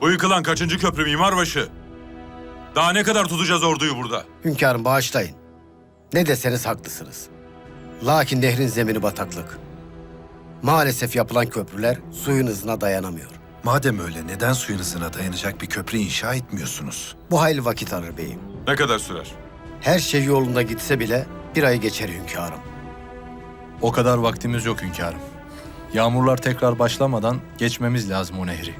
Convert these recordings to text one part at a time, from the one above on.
Bu yıkılan kaçıncı köprü mimarbaşı? Daha ne kadar tutacağız orduyu burada? Hünkârım bağışlayın. Ne deseniz haklısınız. Lakin nehrin zemini bataklık. Maalesef yapılan köprüler suyun hızına dayanamıyor. Madem öyle neden suyun hızına dayanacak bir köprü inşa etmiyorsunuz? Bu hayli vakit alır beyim. Ne kadar sürer? Her şey yolunda gitse bile bir ay geçer hünkârım. O kadar vaktimiz yok hünkârım. Yağmurlar tekrar başlamadan geçmemiz lazım o nehri.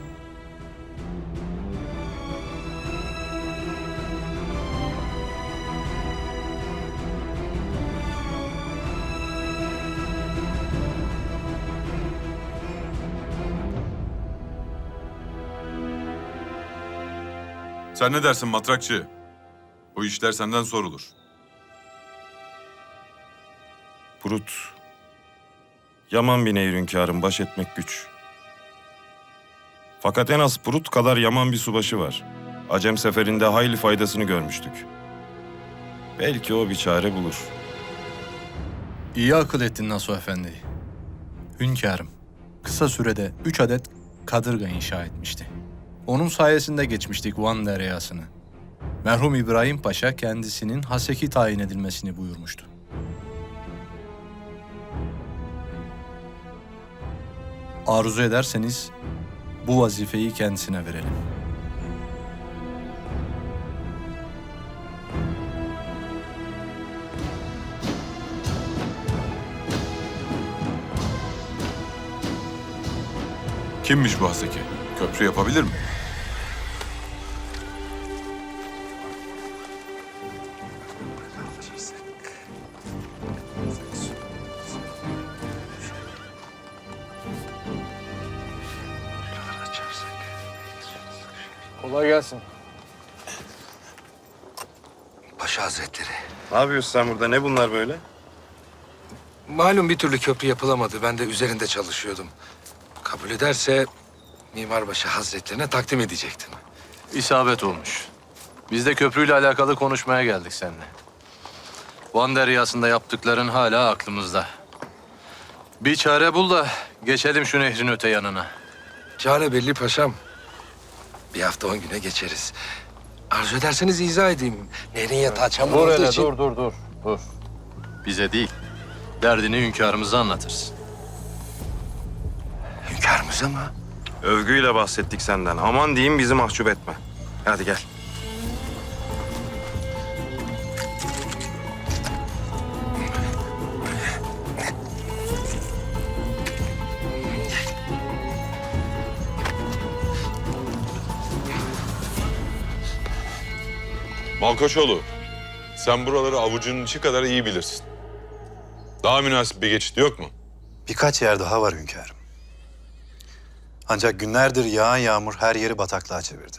Sen ne dersin matrakçı? Bu işler senden sorulur. Brut. Yaman bir nehir hünkârım, baş etmek güç. Fakat en az Prut kadar yaman bir subaşı var. Acem seferinde hayli faydasını görmüştük. Belki o bir çare bulur. İyi akıl ettin Nasuh Efendi. Hünkârım, kısa sürede üç adet kadırga inşa etmişti. Onun sayesinde geçmiştik Van Deryası'nı. Merhum İbrahim Paşa kendisinin Haseki tayin edilmesini buyurmuştu. Arzu ederseniz bu vazifeyi kendisine verelim. Kimmiş bu Haseki? Köprü yapabilir mi? Ne yapıyorsun sen burada? Ne bunlar böyle? Malum bir türlü köprü yapılamadı. Ben de üzerinde çalışıyordum. Kabul ederse Mimarbaşı Hazretlerine takdim edecektim. İsabet olmuş. Biz de köprüyle alakalı konuşmaya geldik seninle. Van Deryası'nda yaptıkların hala aklımızda. Bir çare bul da geçelim şu nehrin öte yanına. Çare belli paşam. Bir hafta on güne geçeriz. Arzu ederseniz izah edeyim. Nehrin yatağı çamur olduğu için... dur, dur, dur, dur. Bize değil, derdini hünkârımıza anlatırsın. Hünkârımıza mı? Övgüyle bahsettik senden. Aman diyeyim bizi mahcup etme. Hadi gel. Malkoçoğlu, sen buraları avucunun içi kadar iyi bilirsin. Daha münasip bir geçit yok mu? Birkaç yer daha var hünkârım. Ancak günlerdir yağan yağmur her yeri bataklığa çevirdi.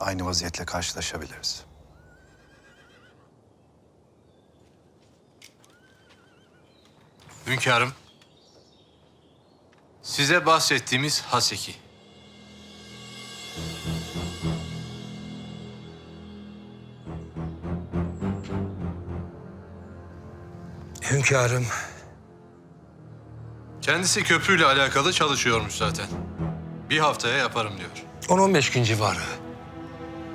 Aynı vaziyetle karşılaşabiliriz. Hünkârım, size bahsettiğimiz Haseki. Hünkârım, Kendisi köprüyle alakalı çalışıyormuş zaten. Bir haftaya yaparım diyor. 10-15 gün civarı.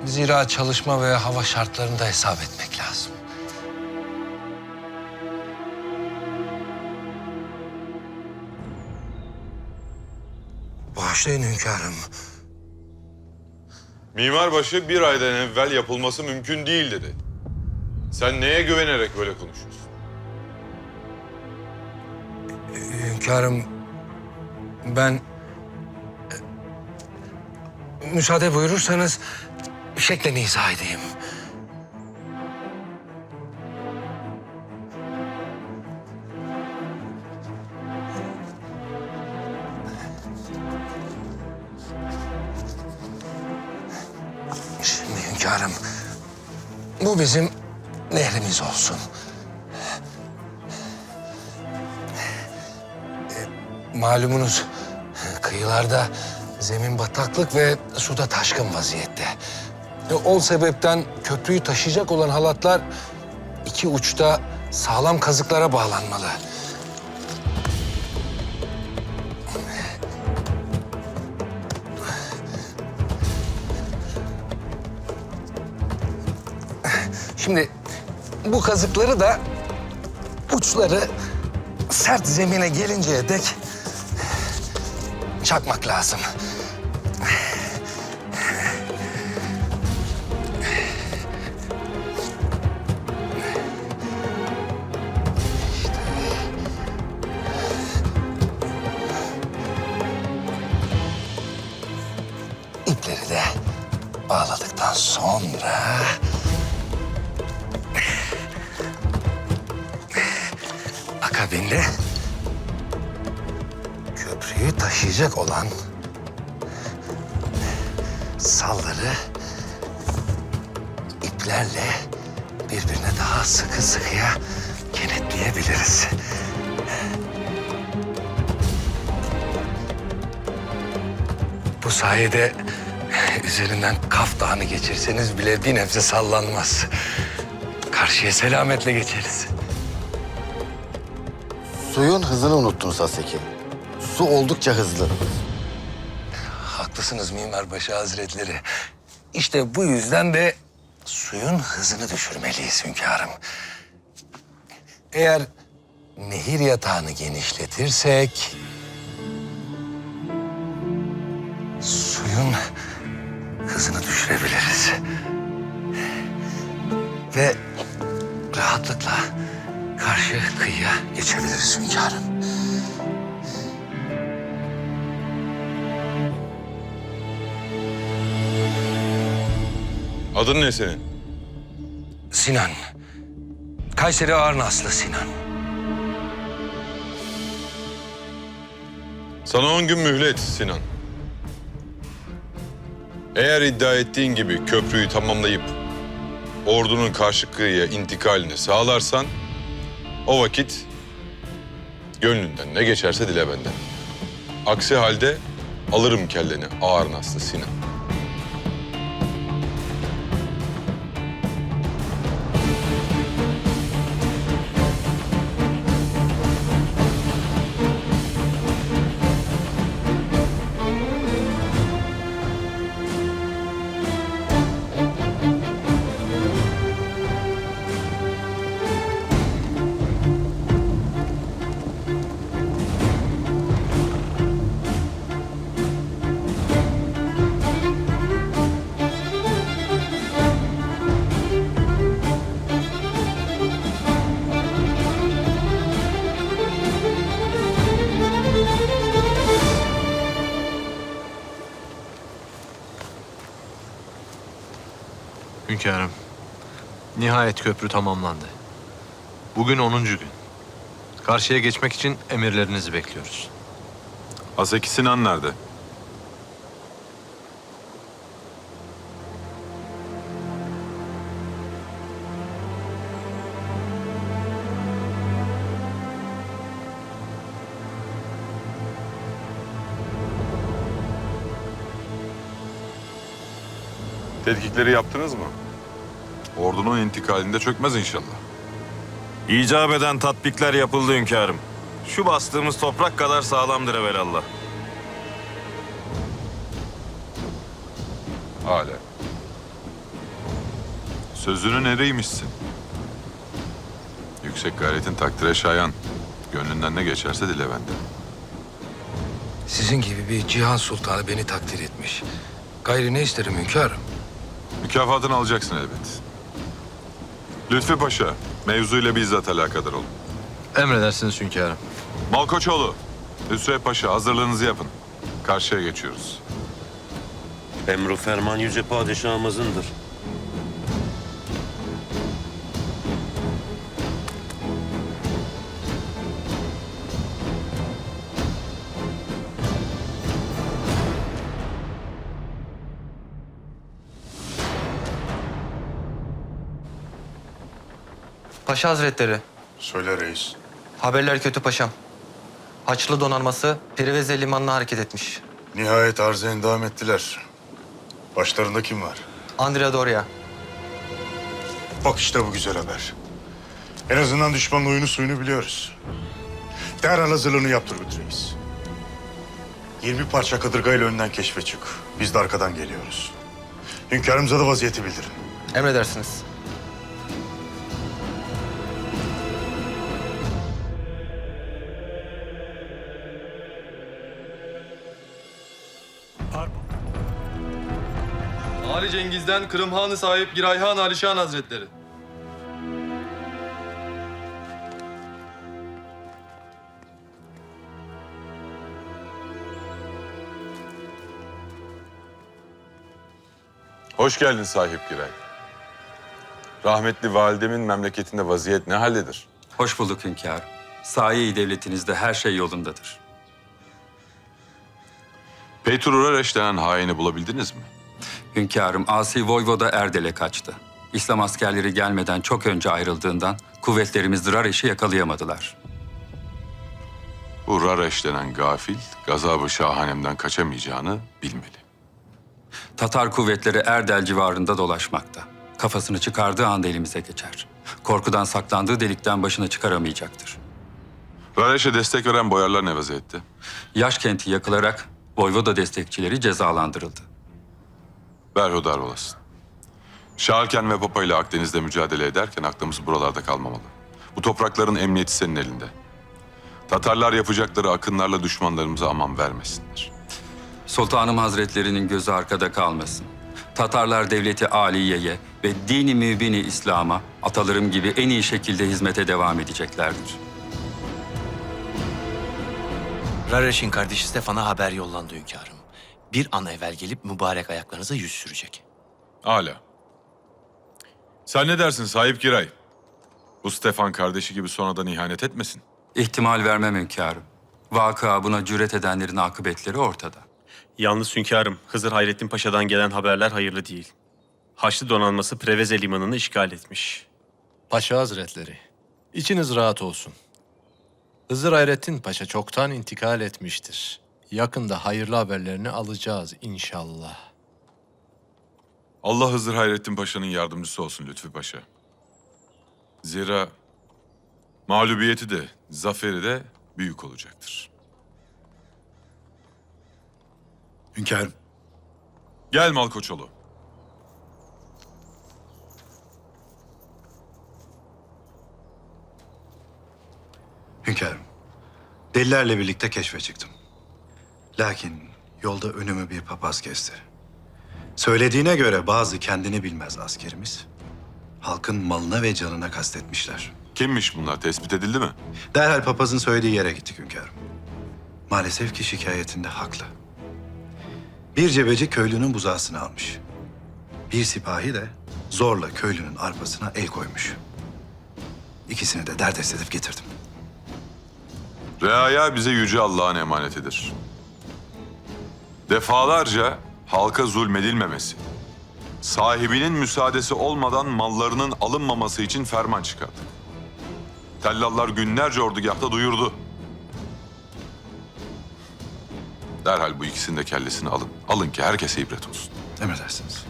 Zira çalışma ve hava şartlarını da hesap etmek lazım. Bağışlayın hünkârım. Mimarbaşı bir aydan evvel yapılması mümkün değil dedi. Sen neye güvenerek böyle konuşuyorsun? Hünkârım, ben... e, Müsaade buyurursanız şeklen izah edeyim. Şimdi hünkârım, bu bizim nehrimiz olsun. malumunuz kıyılarda zemin bataklık ve suda taşkın vaziyette. E, o sebepten köprüyü taşıyacak olan halatlar iki uçta sağlam kazıklara bağlanmalı. Şimdi bu kazıkları da uçları sert zemine gelinceye dek çakmak lazım. İpleri de bağladıktan sonra... Akabinde taşıyacak olan salları iplerle birbirine daha sıkı sıkıya kenetleyebiliriz. Bu sayede üzerinden Kaf Dağı'nı geçirseniz bile bir nebze sallanmaz. Karşıya selametle geçeriz. Suyun hızını unuttunuz Haseki. Su oldukça hızlı. Haklısınız Mimarbaşı Hazretleri. İşte bu yüzden de suyun hızını düşürmeliyiz hünkârım. Eğer nehir yatağını genişletirsek... ...suyun hızını düşürebiliriz. Ve rahatlıkla karşı kıyıya geçebiliriz hünkârım. Adın ne senin? Sinan. Kayseri Ağrınaslı Sinan. Sana on gün mühlet Sinan. Eğer iddia ettiğin gibi köprüyü tamamlayıp ordunun karşı kıyıya intikalini sağlarsan o vakit gönlünden ne geçerse dile benden. Aksi halde alırım kelleni ağır naslı Sinan. Hünkârım, nihayet köprü tamamlandı. Bugün 10. gün. Karşıya geçmek için emirlerinizi bekliyoruz. Aseki Sinan nerede? Tetkikleri yaptınız mı? Ordunun intikalinde çökmez inşallah. İcap eden tatbikler yapıldı hünkârım. Şu bastığımız toprak kadar sağlamdır evelallah. Hala. Sözünün eriymişsin. Yüksek gayretin takdire şayan. Gönlünden ne geçerse dile bende. Sizin gibi bir Cihan Sultanı beni takdir etmiş. Gayri ne isterim hünkârım? Mükafatını alacaksın elbet. Lütfi Paşa, mevzuyla bizzat alakadar olun. Emredersiniz hünkârım. Malkoçoğlu, Hüsrev Paşa hazırlığınızı yapın. Karşıya geçiyoruz. Emru ferman yüce padişahımızındır. Paşa Hazretleri, Söyle reis. haberler kötü paşam. Haçlı donanması Periveze limanına hareket etmiş. Nihayet arzı endam ettiler. Başlarında kim var? Andrea Doria, Bak işte bu güzel haber. En azından düşmanın oyunu suyunu biliyoruz. Derhal hazırlığını yaptır Reis. 20 parça kadırgayla önden keşfe çık. Biz de arkadan geliyoruz. Hünkârımıza da vaziyeti bildirin. emredersiniz. Cengiz'den Kırım Hanı sahip Girayhan Alişan Hazretleri. Hoş geldin sahip Giray. Rahmetli validemin memleketinde vaziyet ne haldedir? Hoş bulduk hünkâr. Sahi devletinizde her şey yolundadır. Peytur Urareş denen haini bulabildiniz mi? Hünkârım Asi Voyvoda Erdel'e kaçtı. İslam askerleri gelmeden çok önce ayrıldığından kuvvetlerimiz Drareş'i yakalayamadılar. Bu Rareş denen gafil, gazabı şahanemden kaçamayacağını bilmeli. Tatar kuvvetleri Erdel civarında dolaşmakta. Kafasını çıkardığı anda elimize geçer. Korkudan saklandığı delikten başını çıkaramayacaktır. Rareş'e destek veren boyarlar ne vaziyette? Yaş kenti yakılarak Voyvoda destekçileri cezalandırıldı. Berhudar olasın. Şarken ve Papa ile Akdeniz'de mücadele ederken aklımız buralarda kalmamalı. Bu toprakların emniyeti senin elinde. Tatarlar yapacakları akınlarla düşmanlarımıza aman vermesinler. Sultanım Hazretlerinin gözü arkada kalmasın. Tatarlar devleti Aliye'ye ve dini mübini İslam'a atalarım gibi en iyi şekilde hizmete devam edeceklerdir. Rareş'in kardeşi Stefan'a haber yollandı hünkârım. Bir an evvel gelip mübarek ayaklarınıza yüz sürecek. Hala. Sen ne dersin sahip Giray? Bu Stefan kardeşi gibi sonradan ihanet etmesin. İhtimal vermem hünkârım. Vakıa buna cüret edenlerin akıbetleri ortada. Yalnız hünkârım, Hızır Hayrettin Paşa'dan gelen haberler hayırlı değil. Haçlı donanması Preveze limanını işgal etmiş. Paşa Hazretleri, içiniz rahat olsun. Hızır Hayrettin Paşa çoktan intikal etmiştir. Yakında hayırlı haberlerini alacağız inşallah. Allah Hızır Hayrettin Paşa'nın yardımcısı olsun Lütfü Paşa. Zira mağlubiyeti de, zaferi de büyük olacaktır. Hünkârım. Gel Malkoçoğlu. Hünkârım, delilerle birlikte keşfe çıktım. Lakin yolda önümü bir papaz kesti. Söylediğine göre bazı kendini bilmez askerimiz, halkın malına ve canına kastetmişler. Kimmiş bunlar? Tespit edildi mi? Derhal papazın söylediği yere gittik hünkârım. Maalesef ki şikayetinde haklı. Bir cebeci köylünün buzağısını almış. Bir sipahi de zorla köylünün arpasına el koymuş. İkisini de derdest edip getirdim. Reaya bize yüce Allah'ın emanetidir. Defalarca halka zulmedilmemesi, sahibinin müsaadesi olmadan mallarının alınmaması için ferman çıkardı. Tellallar günlerce ordugahta duyurdu. Derhal bu ikisinin de kellesini alın. Alın ki herkese ibret olsun. Emredersiniz.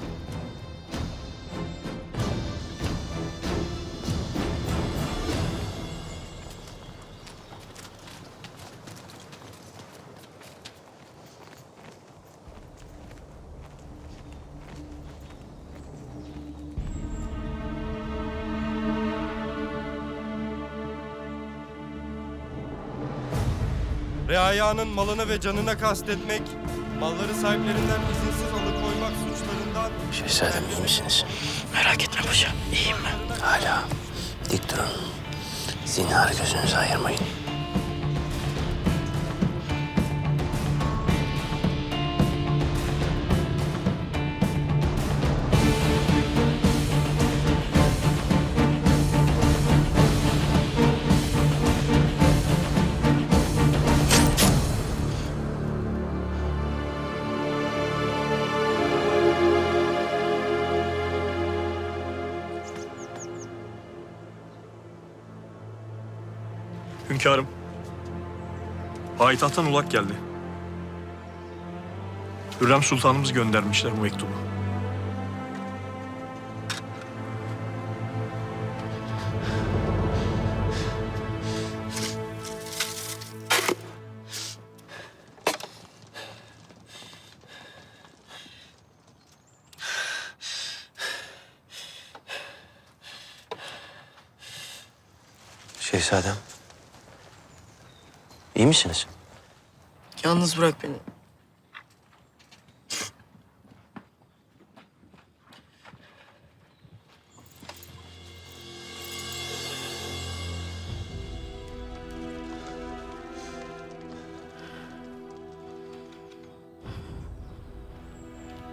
Reayanın malını ve canına kastetmek, malları sahiplerinden izinsiz alıkoymak suçlarından... Şehzadem iyi misiniz? Merak etme paşa, iyiyim ben. Hala. Dik durun. Zinhar gözünüzü ayırmayın. Hünkârım, payitahttan ulak geldi. Hürrem Sultanımız göndermişler bu mektubu. misiniz? Yalnız bırak beni.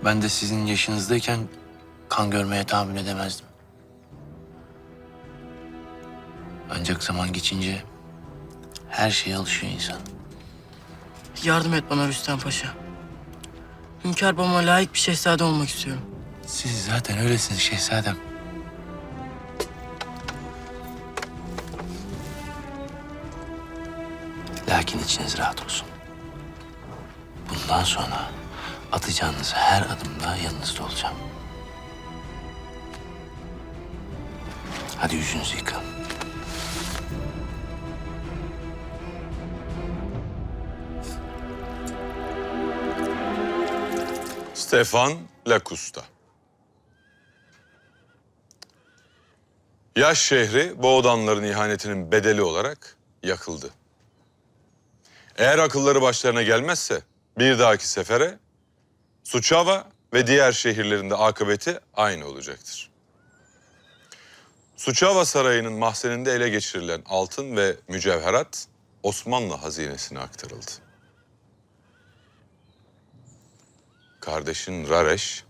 Ben de sizin yaşınızdayken kan görmeye tahammül edemezdim. Ancak zaman geçince her şeye alışıyor insan. Yardım et bana Rüstem Paşa. Hünkâr babama layık bir şehzade olmak istiyorum. Siz zaten öylesiniz şehzadem. Lakin içiniz rahat olsun. Bundan sonra atacağınız her adımda yanınızda olacağım. Hadi yüzünüzü yıkayın. Stefan Lacusta. Yaş şehri Boğdanların ihanetinin bedeli olarak yakıldı. Eğer akılları başlarına gelmezse bir dahaki sefere Suçava ve diğer şehirlerinde akıbeti aynı olacaktır. Suçava Sarayı'nın mahzeninde ele geçirilen altın ve mücevherat Osmanlı hazinesine aktarıldı. Kardeşin Rareş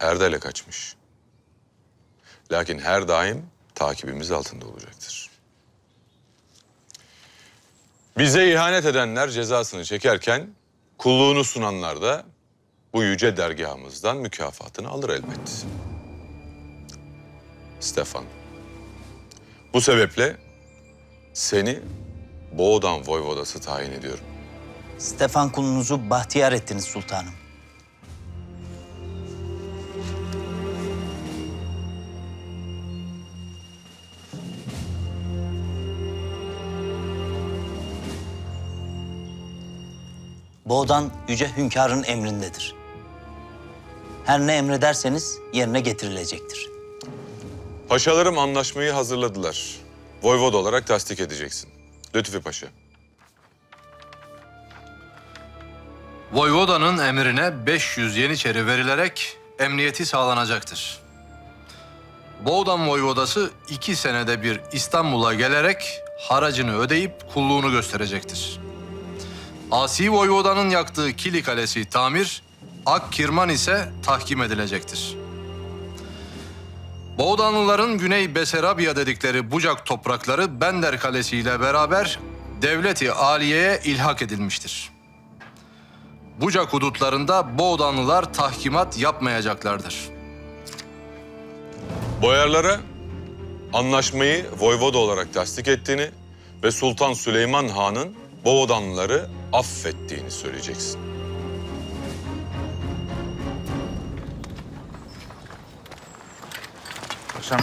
Erdal'e kaçmış. Lakin her daim takibimiz altında olacaktır. Bize ihanet edenler cezasını çekerken kulluğunu sunanlar da bu yüce dergahımızdan mükafatını alır elbet. Stefan. Bu sebeple seni Boğdan Voyvodası tayin ediyorum. Stefan kulunuzu bahtiyar ettiniz sultanım. Boğdan yüce hünkârın emrindedir. Her ne emrederseniz yerine getirilecektir. Paşalarım anlaşmayı hazırladılar. Voyvod olarak tasdik edeceksin. Lütfi Paşa. Voyvoda'nın emrine 500 yeniçeri verilerek emniyeti sağlanacaktır. Boğdan Voyvodası iki senede bir İstanbul'a gelerek haracını ödeyip kulluğunu gösterecektir. Asi Voyvoda'nın yaktığı Kili Kalesi tamir, Ak Kirman ise tahkim edilecektir. Boğdanlıların Güney Besarabya dedikleri Bucak toprakları Bender Kalesi ile beraber devleti Aliye'ye ilhak edilmiştir. Bucak hudutlarında Boğdanlılar tahkimat yapmayacaklardır. Boyarlara anlaşmayı Voyvoda olarak tasdik ettiğini ve Sultan Süleyman Han'ın Boğdanlıları affettiğini söyleyeceksin. Paşam,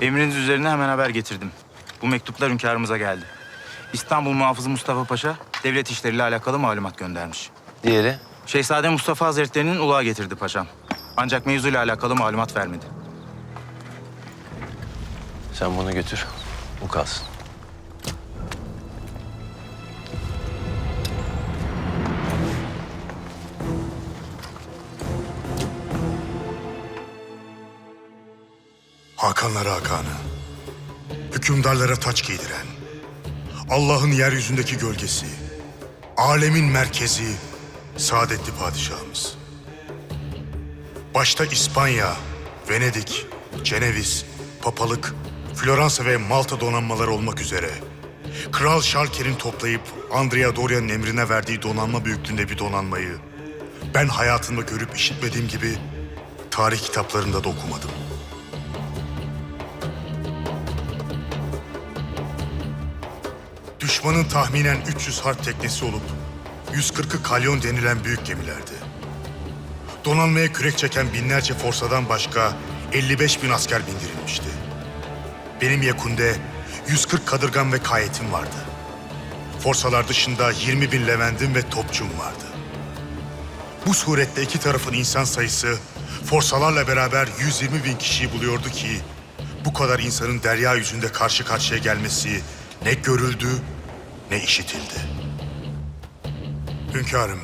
emriniz üzerine hemen haber getirdim. Bu mektuplar hünkârımıza geldi. İstanbul Muhafızı Mustafa Paşa, devlet işleriyle alakalı malumat göndermiş. Diğeri? Şehzade Mustafa Hazretleri'nin ulağı getirdi paşam. Ancak mevzuyla alakalı malumat vermedi. Sen bunu götür. Bu kalsın. Hakanlara Hakan'ı, hükümdarlara taç giydiren, Allah'ın yeryüzündeki gölgesi, alemin merkezi, saadetli padişahımız. Başta İspanya, Venedik, Ceneviz, Papalık, Floransa ve Malta donanmaları olmak üzere Kral Şalker'in toplayıp Andrea Doria'nın emrine verdiği donanma büyüklüğünde bir donanmayı ben hayatımda görüp işitmediğim gibi tarih kitaplarında da okumadım. Düşmanın tahminen 300 harp teknesi olup 140'ı kalyon denilen büyük gemilerdi. Donanmaya kürek çeken binlerce forsadan başka 55 bin asker bindirilmişti. Benim Yekun'de 140 kadırgan ve kayetim vardı. Forsalar dışında 20 bin levendim ve topçum vardı. Bu surette iki tarafın insan sayısı forsalarla beraber 120 bin kişiyi buluyordu ki bu kadar insanın derya yüzünde karşı karşıya gelmesi ne görüldü ne işitildi. Hünkârım,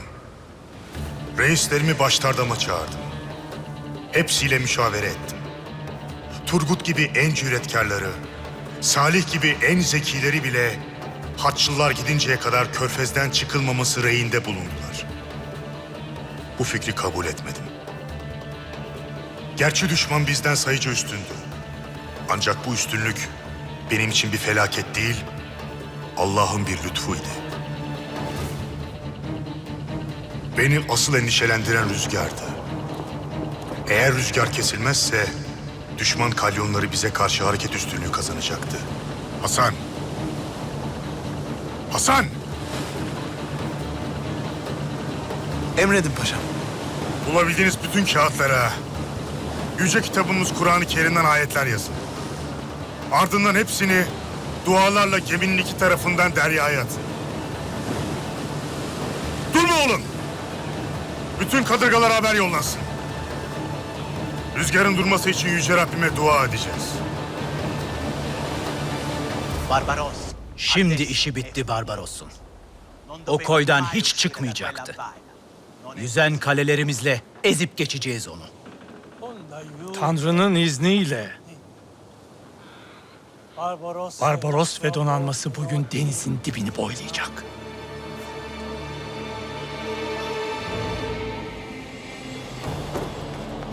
reislerimi baştardama çağırdım. Hepsiyle müşavere ettim. Turgut gibi en cüretkarları, Salih gibi en zekileri bile Haçlılar gidinceye kadar körfezden çıkılmaması reyinde bulundular. bu fikri kabul etmedim. Gerçi düşman bizden sayıca üstündü. Ancak bu üstünlük benim için bir felaket değil, Allah'ın bir lütfuydu. Beni asıl endişelendiren rüzgardı. Eğer rüzgar kesilmezse düşman kalyonları bize karşı hareket üstünlüğü kazanacaktı. Hasan! Hasan! Emredin paşam. Bulabildiğiniz bütün kağıtlara yüce kitabımız Kur'an-ı Kerim'den ayetler yazın. Ardından hepsini dualarla geminin iki tarafından deryaya atın. Durma oğlum! Bütün kadırgalara haber yollansın. Rüzgarın durması için Yüce Rabbime dua edeceğiz. Barbaros. Şimdi işi bitti Barbaros'un. O koydan hiç çıkmayacaktı. Yüzen kalelerimizle ezip geçeceğiz onu. Tanrı'nın izniyle Barbaros ve donanması bugün denizin dibini boylayacak.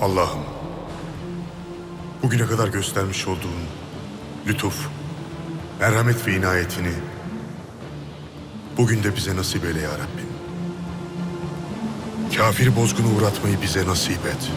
Allah'ım, bugüne kadar göstermiş olduğun lütuf, merhamet ve inayetini bugün de bize nasip eyle ya Rabbim. Kafiri bozgunu uğratmayı bize nasip et.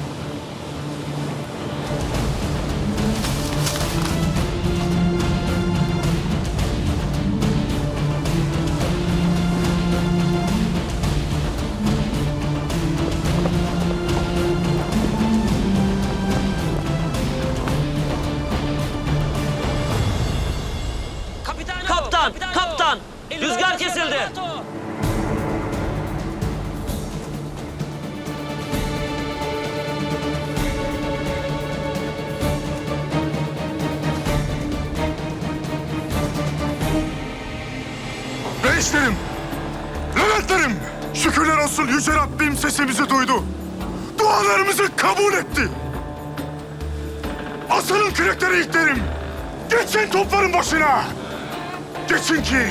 Asılın kürekleri itlerim. Geçin topların başına. Geçin ki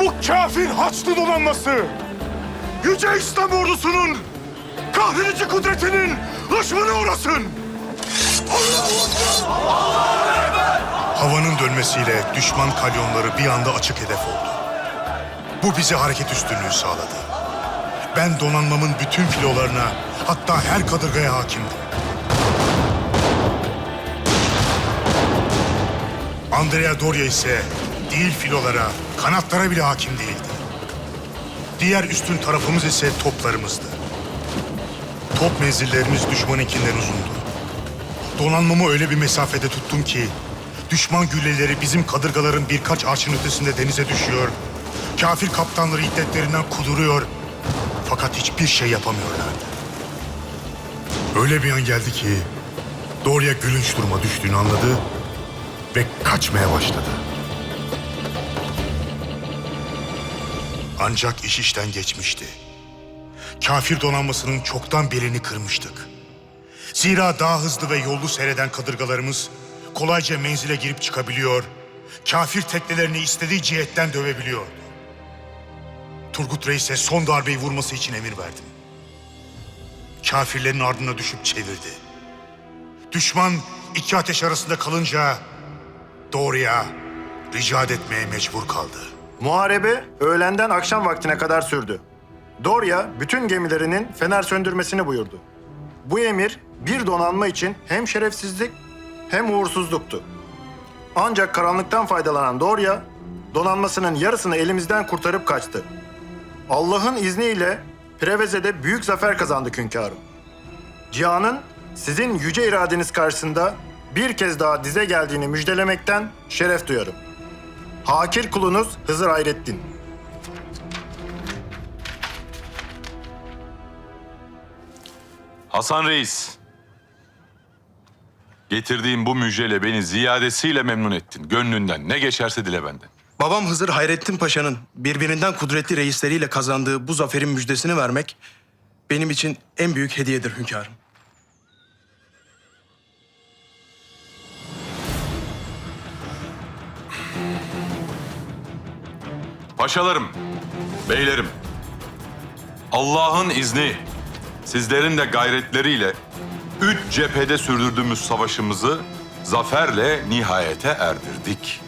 bu kafir Haçlı donanması Yüce İslam ordusunun kahredici kudretinin hışmına uğrasın. Havanın dönmesiyle düşman kalyonları bir anda açık hedef oldu. Bu bize hareket üstünlüğü sağladı. Ben donanmamın bütün filolarına, hatta her kadırgaya hakimdim. Andrea Doria ise değil filolara, kanatlara bile hakim değildi. Diğer üstün tarafımız ise toplarımızdı. Top menzillerimiz düşmanınkinden uzundu. Donanmamı öyle bir mesafede tuttum ki düşman gülleleri bizim kadırgaların birkaç arşın ötesinde denize düşüyor. Kafir kaptanları iddetlerinden kuduruyor. Fakat hiçbir şey yapamıyorlardı. Öyle bir an geldi ki Doria gülünç duruma düştüğünü anladı ve kaçmaya başladı. Ancak iş işten geçmişti. Kafir donanmasının çoktan belini kırmıştık. Zira daha hızlı ve yollu seyreden kadırgalarımız kolayca menzile girip çıkabiliyor, kafir teknelerini istediği cihetten dövebiliyordu. Turgut Reis'e son darbeyi vurması için emir verdim. Kafirlerin ardına düşüp çevirdi. Düşman iki ateş arasında kalınca doğruya ricat etmeye mecbur kaldı. Muharebe öğlenden akşam vaktine kadar sürdü. Dorya bütün gemilerinin fener söndürmesini buyurdu. Bu emir bir donanma için hem şerefsizlik hem uğursuzluktu. Ancak karanlıktan faydalanan Dorya, donanmasının yarısını elimizden kurtarıp kaçtı. Allah'ın izniyle Preveze'de büyük zafer kazandık hünkârım. Cihan'ın sizin yüce iradeniz karşısında bir kez daha dize geldiğini müjdelemekten şeref duyarım. Hakir kulunuz Hızır Hayrettin. Hasan Reis. Getirdiğim bu müjdeyle beni ziyadesiyle memnun ettin. Gönlünden ne geçerse dile benden. Babam Hızır Hayrettin Paşa'nın birbirinden kudretli reisleriyle kazandığı bu zaferin müjdesini vermek benim için en büyük hediyedir hünkârım. Paşalarım, beylerim. Allah'ın izni Sizlerin de gayretleriyle üç cephede sürdürdüğümüz savaşımızı zaferle nihayete erdirdik.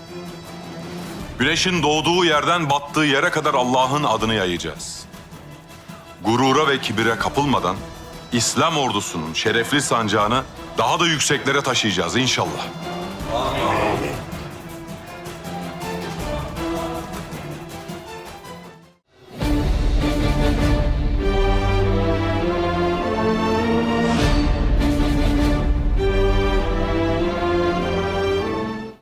Güneşin doğduğu yerden battığı yere kadar Allah'ın adını yayacağız. Gurura ve kibire kapılmadan İslam ordusunun şerefli sancağını daha da yükseklere taşıyacağız inşallah.